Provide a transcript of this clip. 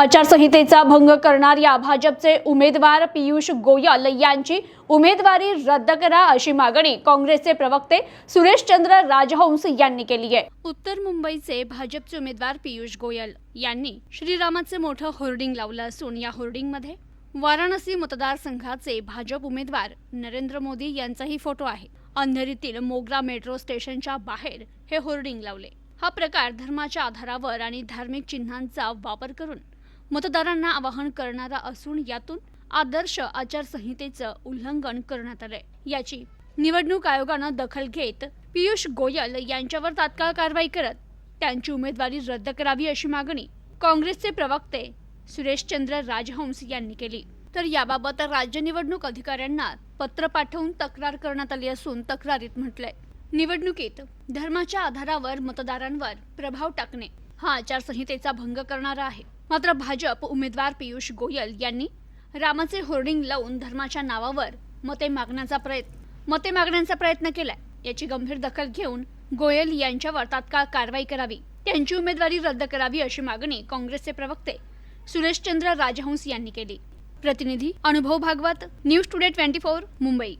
आचारसंहितेचा भंग करणाऱ्या भाजपचे उमेदवार पियुष गोयल यांची उमेदवारी रद्द करा अशी मागणी काँग्रेसचे प्रवक्ते सुरेशचंद्र राजहंस यांनी केली आहे. उत्तर मुंबईचे भाजपचे उमेदवार पियुष गोयल यांनी श्रीरामाचे मोठं होर्डिंग लावलं असून या होर्डिंगमध्ये वाराणसी मतदारसंघाचे भाजप उमेदवार नरेंद्र मोदी यांचाही फोटो आहे. अंधेरीतील मोगरा मेट्रो स्टेशनच्या बाहेर हे होर्डिंग लावले. हा प्रकार धर्माच्या आधारावर आणि धार्मिक चिन्हांचा वापर करून मतदारांना आवाहन करणारा असून यातून आदर्श आचारसंहितेचं उल्लंघन करण्यात आलंय. याची निवडणूक आयोगानं दखल घेत पियुष गोयल यांच्यावर तात्काळ कारवाई करत त्यांची उमेदवारी रद्द करावी अशी मागणी काँग्रेसचे प्रवक्ते सुरेशचंद्र राजहंस यांनी केली. तर याबाबत राज्य निवडणूक अधिकाऱ्यांना पत्र पाठवून तक्रार करण्यात आली असून तक्रारीत म्हटलंय निवडणुकीत धर्माच्या आधारावर मतदारांवर प्रभाव टाकणे हा आचारसंहितेचा भंग करणारा आहे. मात्र भाजप उमेदवार पियुष गोयल यांनी रामाचे होर्डिंग लावून धर्माच्या नावावर मते मागण्याचा प्रयत्न मते मागण्याचा प्रयत्न केलाय. याची गंभीर दखल घेऊन गोयल यांच्यावर तात्काळ कारवाई करावी त्यांची उमेदवारी रद्द करावी अशी मागणी काँग्रेसचे प्रवक्ते सुरेशचंद्र राजहंस यांनी केली. प्रतिनिधी Anubhav Bhagwat news today twenty four Mumbai.